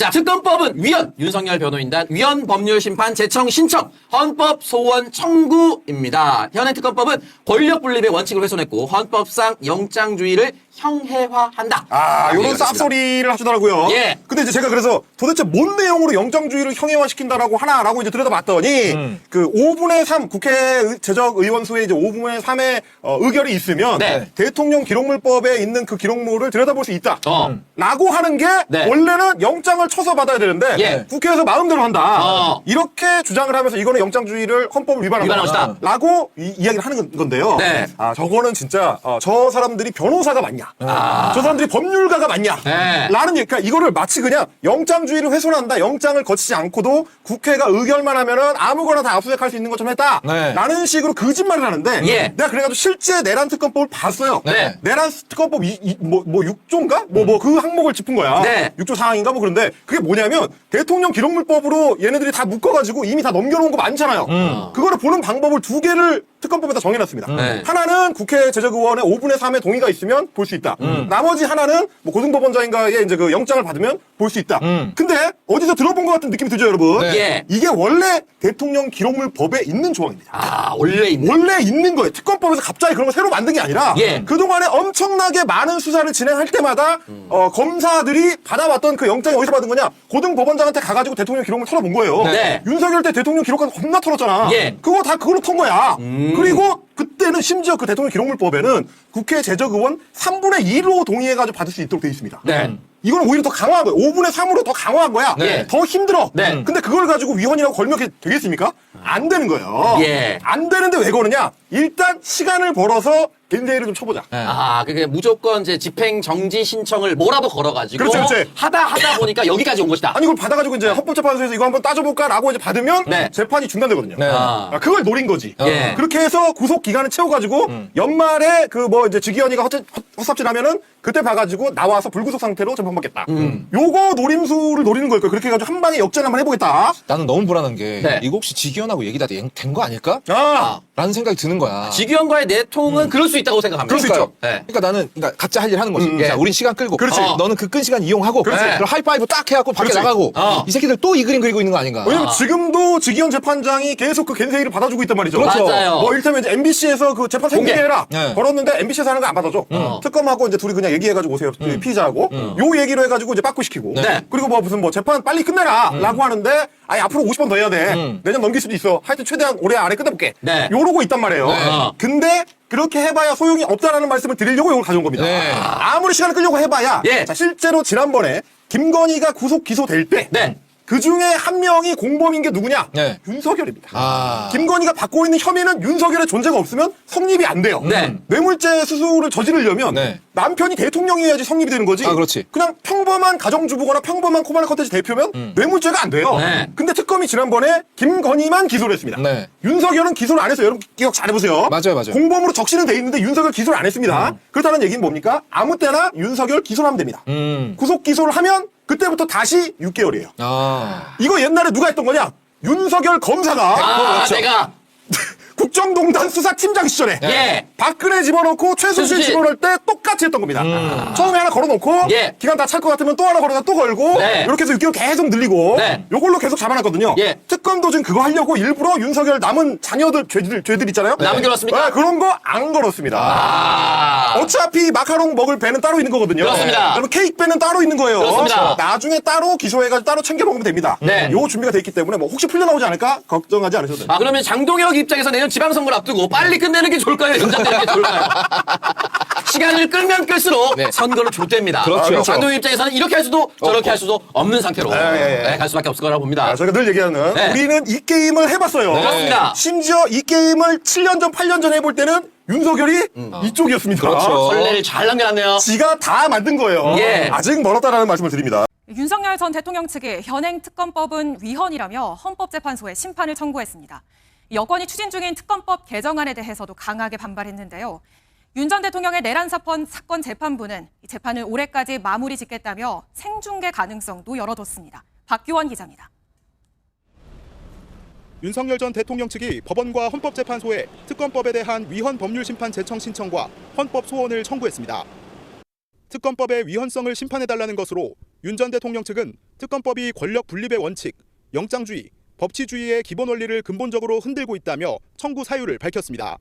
자, 특검법은 위헌, 윤석열 변호인단 위헌 법률 심판 제청 신청, 헌법 소원 청구입니다. 현행 특검법은 권력 분립의 원칙을 훼손했고 헌법상 영장주의를 형해화한다. 아, 요런 얘기가 쌉소리를 하시더라고요. 예. 근데 이제 제가 그래서 도대체 뭔 내용으로 영장주의를 형해화시킨다라고 하나라고 이제 들여다봤더니 음. 그 5분의 3 국회 의- 제적 의원수의 이제 5분의 3의 어, 의결이 있으면 네. 대통령 기록물법에 있는 그 기록물을 들여다볼 수 있다. 어. 라고 하는 게 네. 원래는 영장을 쳐서 받아야 되는데 예. 국회에서 마음대로 한다. 어. 이렇게 주장을 하면서 이거는 영장주의를 헌법을 위반한 위반한. 것이다. 라고 이, 이야기를 하는 건- 건데요. 네. 아, 저거는 진짜 어, 저 사람들이 변호사가 맞냐? 아. 저 사람들이 법률가가 맞냐? 네. 라는 얘기, 그러니까 이거를 마치 그냥 영장주의를 훼손한다, 영장을 거치지 않고도 국회가 의결만 하면은 아무거나 다 압수수색할 수 있는 것처럼 했다. 네. 라는 식으로 거짓말을 하는데, 예. 내가 그래가지고 실제 내란 특검법을 봤어요. 네. 내란 특검법 이, 이- 뭐, 뭐 6조인가? 뭐, 뭐 그 항목을 짚은 거야. 네. 6조 사항인가 뭐 그런데 그게 뭐냐면 대통령 기록물법으로 얘네들이 다 묶어가지고 이미 다 넘겨놓은 거 많잖아요. 그거를 보는 방법을 두 개를 특검법에다 정해놨습니다. 네. 하나는 국회 제적 의원의 5분의 3의 동의가 있으면 볼 수 있다. 나머지 하나는 뭐 고등법원장인가의 이제 그 영장을 받으면 볼 수 있다. 근데 어디서 들어본 것 같은 느낌이 들죠, 여러분? 네. 예. 이게 원래 대통령 기록물 법에 있는 조항입니다. 아, 원래 있는. 원래 있는 거예요. 특검법에서 갑자기 그런 거 새로 만든 게 아니라 예. 그동안에 엄청나게 많은 수사를 진행할 때마다 음. 어, 검사들이 받아왔던 그 영장이 어디서 받은 거냐? 고등법원장한테 가가지고 대통령 기록물 털어본 거예요. 네. 윤석열 때 대통령 기록관 겁나 털었잖아. 예. 음. 그거 다 그걸로 턴 거야. 그리고 그때는 심지어 그 대통령 기록물법에는 국회 제적 의원 3분의 2로 동의해가지고 받을 수 있도록 돼 있습니다. 네. 이거는 오히려 더 강화한 거예요. 5분의 3으로 더 강화한 거야. 네. 더 힘들어. 네. 근데 그걸 가지고 위헌이라고 걸면 그게 되겠습니까? 안 되는 거예요. 예. 안 되는데 왜 거느냐? 일단 시간을 벌어서 겐제이를 좀 쳐보자. 아, 그게 무조건 이제 집행 정지 신청을 뭐라도 걸어가지고 그렇지, 그렇지. 하다 하다 보니까 여기까지 온 것이다. 아니 이걸 받아가지고 이제 헌법재판소에서 이거 한번 따져볼까라고 이제 받으면 네. 재판이 중단되거든요. 네. 아. 아, 그걸 노린 거지. 예. 그렇게 해서 구속 기간을 채워가지고 연말에 그 뭐 이제 헛- 헛 삽질하면은 그때 봐가지고 나와서 불구속 상태로 재판받겠다. 요거 노림수를 노리는 걸 거예요. 그렇게 해가지고 한 방에 역전 한번 해보겠다. 나는 너무 불안한 게 네. 이거 혹시 직위원하고 얘기 다 된 거 아닐까? 아, 라는 생각이 드는 거야. 직위원과의 내통은 그럴 수 있다고 생각합니다. 그럴 수 있죠. 네. 그러니까 나는 그러니까 각자 할 일 하는 거지. 음, 자, 예. 우린 시간 끌고. 그렇지. 어, 너는 그 끈 시간 이용하고. 그렇지. 그럼 하이파이브 딱 해갖고 밖에 그렇지. 나가고. 어. 이 새끼들 또 이 그림 그리고 있는 거 아닌가? 왜냐면 지금도 직위원 재판장이 계속 그 겐세이를 받아주고 있단 말이죠. 그렇죠. 맞아요. 뭐 이를테면 이제 MBC에서 그 재판 공개. 생중계해라 네. 걸었는데 MBC에서 하는 거 안 받아줘. 특 검하고 이제 둘이 그냥 얘기해가지고 오세요. 피의자하고 요 얘기로 해가지고 이제 빠꾸 시키고. 네. 그리고 뭐 무슨 뭐 재판 빨리 끝내라라고 하는데 아니 앞으로 50번 더 해야 돼. 내년 넘길 수도 있어. 하여튼 최대한 올해 안에 끝내볼게. 네. 요러고 있단 말이에요. 네. 근데 그렇게 해봐야 소용이 없다라는 말씀을 드리려고 이걸 가져온 겁니다. 네. 아무리 시간을 끌려고 해봐야 예. 자, 실제로 지난번에 김건희가 구속 기소될 때 네. 그 중에 한 명이 공범인 게 누구냐? 네. 윤석열입니다. 아. 김건희가 받고 있는 혐의는 윤석열의 존재가 없으면 성립이 안 돼요. 네. 뇌물죄 수수를 저지르려면 네. 남편이 대통령이어야지 성립이 되는 거지. 아, 그렇지. 냥 평범한 가정주부거나 평범한 코바나 컨텐츠 대표면 뇌물죄가 안 돼요. 네. 근데 특검이 지난번에 김건희만 기소를 했습니다. 네. 윤석열은 기소를 안 했어요. 여러분 기억 잘해보세요. 맞아요, 맞아요. 공범으로 적시는 돼 있는데 윤석열 기소를 안 했습니다. 그렇다는 얘기는 뭡니까? 아무 때나 윤석열 기소를 하면 됩니다. 음. 구속 기소를 하면 그때부터 다시 6개월이에요. 아. 이거 옛날에 누가 했던 거냐? 윤석열 검사가 아, 그렇죠. 내가 국정농단 수사팀장 시절에 예. 박근혜 집어넣고 최순실 최순실. 집어넣을 때 똑같이 했던 겁니다. 처음에 하나 걸어놓고 예. 기간 다 찰 것 같으면 또 하나 걸어다 또 걸고 네. 이렇게 해서 6개월 계속 늘리고 네. 요걸로 계속 잡아놨거든요. 예. 특검도 지금 그거 하려고 일부러 윤석열 남은 자녀들 죄들, 죄들 있잖아요. 남은 걸었습니까? 네, 그런 거 안 걸었습니다. 아. 어차피 마카롱 먹을 배는 따로 있는 거거든요. 그렇습니다. 그러면 케이크 배는 따로 있는 거예요. 그렇습니다. 나중에 따로 기소해가지고 따로 챙겨 먹으면 됩니다. 네. 요 준비가 돼 있기 때문에 뭐 혹시 풀려 나오지 않을까 걱정하지 않으셔도 돼요. 아, 그러면 장동혁 입장에서 내년 지방선거를 앞두고 빨리 끝내는 게 좋을까요? 연장되는 게 좋을까요? 시간을 끌면 끌수록 네. 선거를 줬답니다. 그렇죠. 그렇죠. 장동혁 입장에서는 이렇게 할 수도 저렇게 할 수도 없는 상태로 예, 예, 예. 네, 갈 수밖에 없을 거라고 봅니다. 아, 저희가 늘 얘기하는 네. 우리는 이 게임을 해봤어요. 그렇습니다. 심지어 이 게임을 7년 전, 8년 전 해볼 때는 윤석열이 이쪽이었습니다. 그렇죠. 선례를 잘 남겨놨네요. 지가 다 만든 거예요. 예. 아직 멀었다라는 말씀을 드립니다. 윤석열 전 대통령 측이 현행 특검법은 위헌이라며 헌법재판소에 심판을 청구했습니다. 여권이 추진 중인 특검법 개정안에 대해서도 강하게 반발했는데요. 윤 전 대통령의 내란 사건 사건 재판부는 이 재판을 올해까지 마무리 짓겠다며 생중계 가능성도 열어뒀습니다. 박규원 기자입니다. 윤석열 전 대통령 측이 법원과 헌법재판소에 특검법에 대한 위헌 법률 심판 제청 신청과 헌법 소원을 청구했습니다. 특검법의 위헌성을 심판해달라는 것으로 윤 전 대통령 측은 특검법이 권력 분립의 원칙, 영장주의, 법치주의의 기본 원리를 근본적으로 흔들고 있다며 청구 사유를 밝혔습니다.